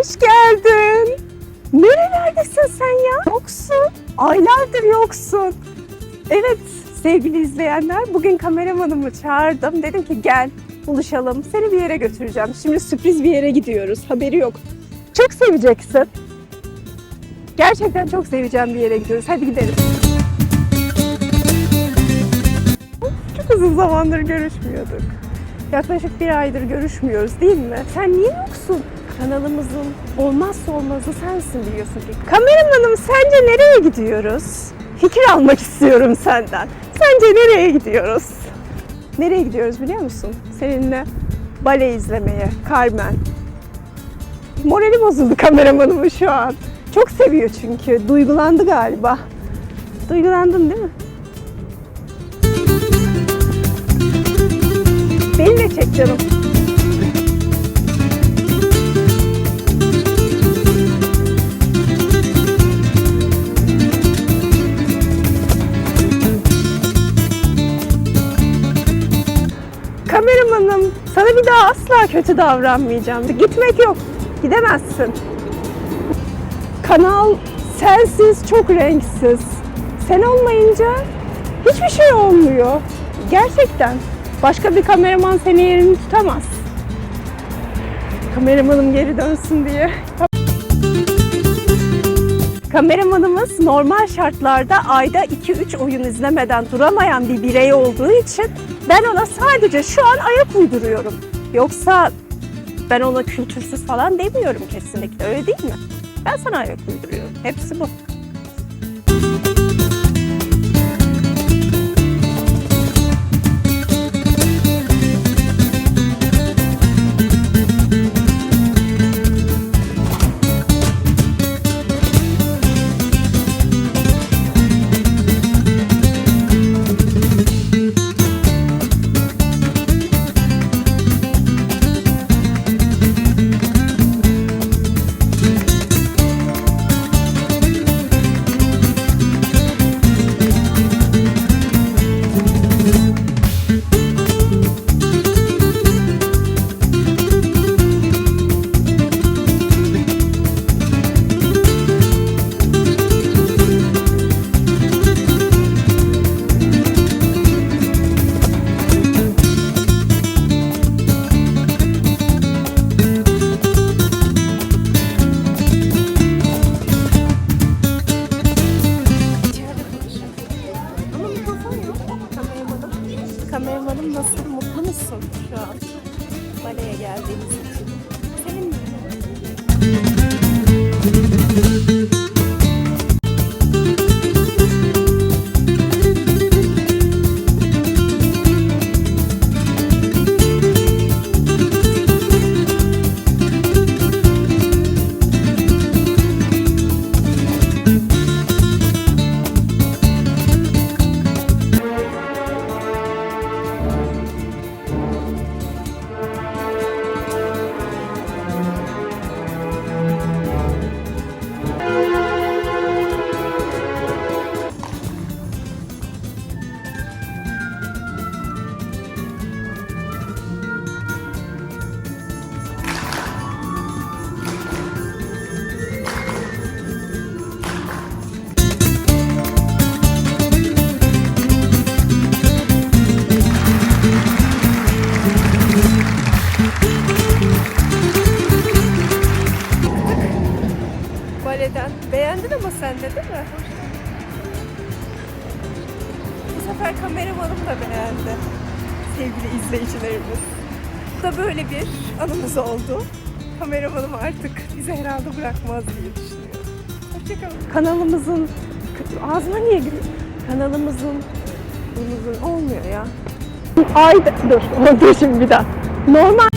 hoş geldin. Nerelerdesin sen ya? Yoksun. Aylardır yoksun. Evet sevgili izleyenler bugün kameramanımı çağırdım. Dedim ki gel buluşalım. Seni bir yere götüreceğim. Şimdi sürpriz bir yere gidiyoruz. Haberi yok. Çok seveceksin. Gerçekten çok seveceğim bir yere gidiyoruz. Hadi gidelim. Çok uzun zamandır görüşmüyorduk. Yaklaşık bir aydır görüşmüyoruz değil mi? Sen niye yoksun? Kanalımızın olmazsa olmazı sensin biliyorsun ki. Kameramanım sence nereye gidiyoruz? Fikir almak istiyorum senden. Sence nereye gidiyoruz? Nereye gidiyoruz biliyor musun? Seninle bale izlemeye, Carmen. Morali bozuldu kameramanımın şu an. Çok seviyor çünkü. Duygulandı galiba. Duygulandın değil mi? Beni de çek canım. Kameramanım, sana bir daha asla kötü davranmayacağım. Gitmek yok, gidemezsin. Kanal sensiz çok renksiz. Sen olmayınca hiçbir şey olmuyor. Gerçekten. Başka bir kameraman senin yerini tutamaz. Kameramanım geri dönsün diye. Kameramanımız normal şartlarda ayda 2-3 oyun izlemeden duramayan bir birey olduğu için ben ona sadece şu an ayak uyduruyorum. Yoksa ben ona kültürsüz falan demiyorum kesinlikle öyle değil mi? Ben sana ayak uyduruyorum. Hepsi bu. Kameramanım nasıl? Mutlu musun şu an? Baleye geldiğiniz için. Senin Ama sen de değil mi? Bu sefer kameramanım da beğendi. Sevgili izleyicilerimiz. Bu da böyle bir anımız oldu. Kameramanım artık bizi herhalde bırakmaz diye düşünüyorum. Hoşçakalın. Kanalımızın... Ağzıma niye giriyor? Kanalımızın... Bunun olmuyor ya. Ayda... Dur, dur şimdi bir daha. Normal